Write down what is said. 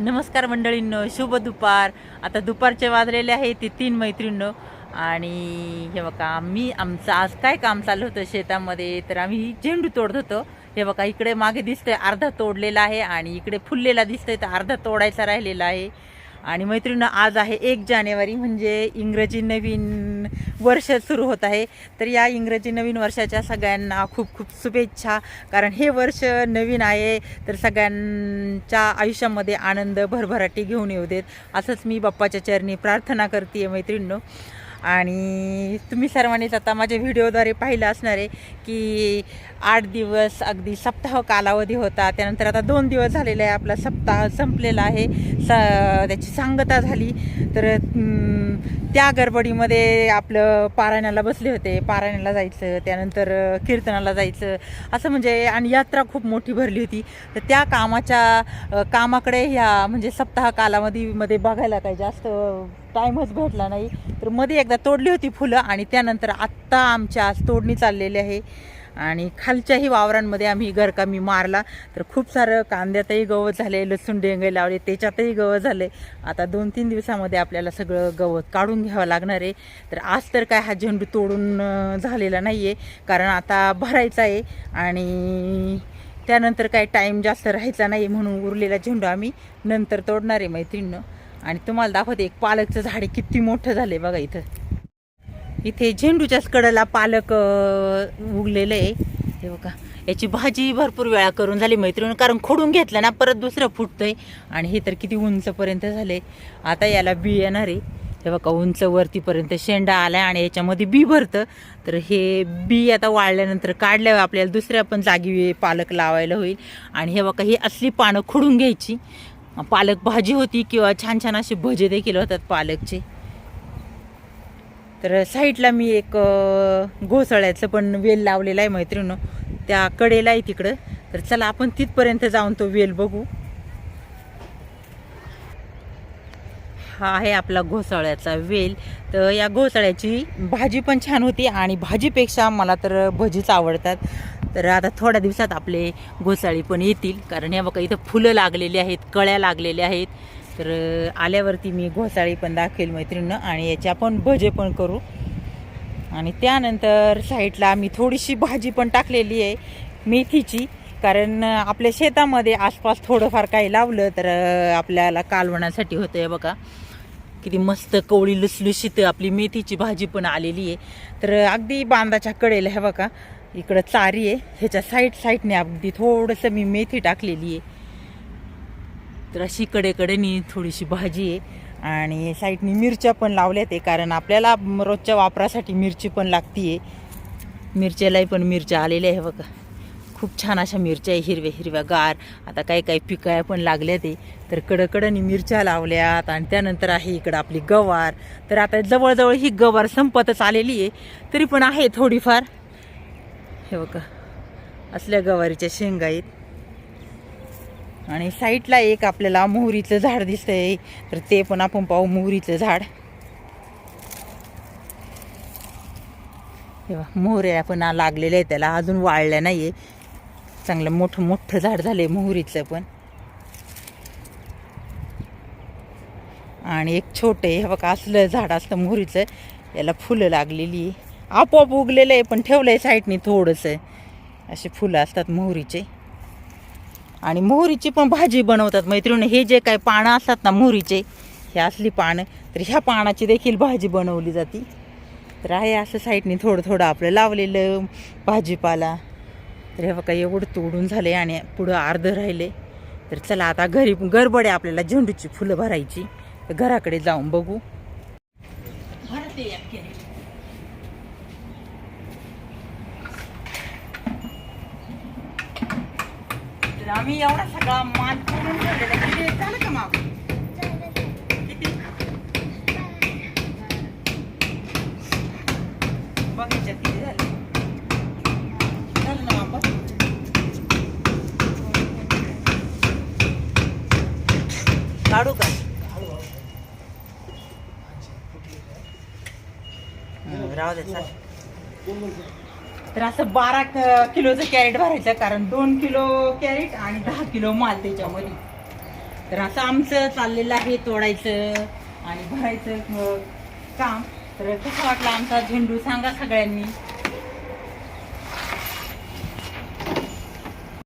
नमस्कार मंडळींनो शुभ दुपार. आता दुपारचे वाजलेले आहे ते तीन मैत्रिणींनो. आणि हे बघा मी आमचं आज काय काम चालू होतं शेतामध्ये तर आम्ही झेंडू तोडत होतो. हे बघा इकडे मागे दिसतंय अर्धा तोडलेला आहे आणि इकडे फुललेला दिसतंय तर अर्धा तोडायचा राहिलेला आहे. आणि मैत्रिणीनं आज आहे एक जानेवारी म्हणजे इंग्रजी नवीन वर्ष सुरू होत आहे. तर या इंग्रजी नवीन वर्षाच्या सगळ्यांना खूप खूप शुभेच्छा. कारण हे वर्ष नवीन आहे. तर सगळ्यांच्या आयुष्यामध्ये आनंद भरभराटी घेऊन येऊ देत. असंच मी बाप्पाच्या चरणी प्रार्थना करते मैत्रिणींनो. आणि तुम्ही सर्वांनीच आता माझ्या व्हिडिओद्वारे पाहिलं असणार आहे की आठ दिवस अगदी सप्ताह कालावधी होता. त्यानंतर आता दोन दिवस झालेला आहे. आपला सप्ताह संपलेला आहे. स त्याची सांगता झाली. तर त्या गडबडीमध्ये आपलं पारायणाला बसले होते. पारायणाला जायचं त्यानंतर कीर्तनाला जायचं. असं म्हणजे आणि यात्रा खूप मोठी भरली होती. तर त्या कामाच्या कामाकडे ह्या म्हणजे सप्ताह कालावधीमध्ये बघायला काही जास्त टाईमच भेटला नाही. तर मध्ये एकदा तोडली होती फुलं आणि त्यानंतर आत्ता आमच्या आज तोडणी चाललेली आहे. आणि खालच्याही वावरांमध्ये आम्ही घरकामी मारला. तर खूप सारं कांद्यातही गवत झाले लसूण डेंगे लावले त्याच्यातही गवत झाले. आता दोन तीन दिवसामध्ये आपल्याला सगळं गवत काढून घ्यावं लागणार आहे. तर आज तर काय हा झेंडू तोडून झालेला नाही आहे कारण आता भरायचा आहे आणि त्यानंतर काय टाईम जास्त राहायचा नाही म्हणून उरलेला झेंडू आम्ही नंतर तोडणार आहे मैत्रिणीनं. आणि तुम्हाला दाखवते एक पालकचं झाड किती मोठं झालं आहे बघा इथं. इथे झेंडूच्याच कडला पालक उगलेलं आहे. हे बघा याची भाजी भरपूर वेळा करून झाली मैत्रीण कारण खोडून घेतलं ना परत दुसरं फुटतंय. आणि हे तर किती उंचपर्यंत झाले. आता याला बी येणार आहे. हे बघा उंच वरतीपर्यंत शेंडा आलाय आणि याच्यामध्ये बी भरतं. तर हे बी आता वाळल्यानंतर काढल्यावर आपल्याला दुसऱ्या पण जागी पालक लावायला होईल. आणि हे बघा ही असली पानं खुडून घ्यायची. पालक भाजी होती किंवा छान छान असे भजे देखील होतात पालकचे. तर साईडला मी एक घोसळ्याचं घोसाळ्याचं पण वेल लावलेला आहे मैत्रिणं त्या कडेला आहे तिकडं. तर चला आपण तिथपर्यंत जाऊन तो वेल बघू. हा आहे आपला घोसाळ्याचा वेल. तर या घोसाळ्याची भाजी पण छान होती आणि भाजीपेक्षा मला तर भजीच आवडतात. तर आता थोड्या दिवसात आपले घोसाळी पण येतील. कारण या बघा इथं फुलं लागलेली आहेत कळ्या लागलेल्या आहेत. तर आल्यावरती मी घोसाळी पण दाखवेल मैत्रिणीनं आणि याचे आपण भजे पण करू. आणि त्यानंतर साईडला आम्ही थोडीशी भाजी पण टाकलेली आहे मेथीची. कारण आपल्या शेतामध्ये आसपास थोडंफार काही लावलं तर आपल्याला कालवणासाठी होतं आहे बघा. किती मस्त कवळी लुसलुशीत आपली मेथीची भाजी पण आलेली आहे. तर अगदी बांधाच्या कडेला हे बघा. इकडं चारी आहे. ह्याच्या साईड साईडने अगदी थोडंसं मी मेथी टाकलेली आहे. तर अशी कडेकडेनी थोडीशी भाजी आहे. आणि साईडनी मिरच्या पण लावल्यात आहे कारण आपल्याला रोजच्या वापरासाठी मिरची पण लागती आहे मिरच्यालाही पण मिरच्या आलेल्या आहे बघा. खूप छान अशा मिरच्या आहे हिरव्या हिरव्या गार. आता काही काही पिकाया पण लागल्या ते तर कडकडनी मिरच्या लावल्यात आणि त्यानंतर आहे इकडं आपली गवार. तर आता जवळजवळ ही गवार संपतच आलेली आहे. तरी पण आहे थोडीफार. हे बघा. असल्या गवारीच्या शेंगा आहेत. आणि साईडला एक आपल्याला मोहरीचं झाड दिसतंय. तर ते पण आपण पाहू मोहरीचं झाड. हे मोहऱ्या पण लागलेल्या आहे त्याला. अजून वाळल्या नाही आहे चांगलं मोठं मोठं झाड झालंय मोहरीचं पण. आणि एक छोटं आहे. हे बघा असलं झाड असतं मोहरीचं. याला फुलं लागलेली आहे. आपोआप उगलेलं आहे पण ठेवलं आहे साईडनी थोडंसं. असे फुलं असतात मोहरीचे. आणि मोहरीची पण भाजी बनवतात मैत्रिणी. हे जे काय पानं असतात ना मोहरीचे हे असली पानं तर ह्या पानाची देखील भाजी बनवली जाते. तर आहे असं साईडने थोडं थोडं आपलं लावलेलं भाजीपाला. तर हे बघा एवढं तोडून झाले आणि पुढं अर्ध राहिले. तर चला आता घरी गडबड आहे आपल्याला झेंडूची फुलं भरायची. तर घराकडे जाऊन बघू भरते या की. तर आम्ही एवढा सगळा माल करून ठेवलेला किती? झालं का माग? किती? बघायच्या किती झाले? झालं ना माप काढू का? राहू दे चालेल तर असं बारा क- किलोचं कॅरेट भरायचं कारण दोन किलो कॅरेट आणि दहा किलो माल त्याच्यामध्ये. तर असं आमचं चाललेलं आहे तोडायचं आणि भरायचं मग काम. तर कसं वाटलं आमचा झेंडू सांगा सगळ्यांनी.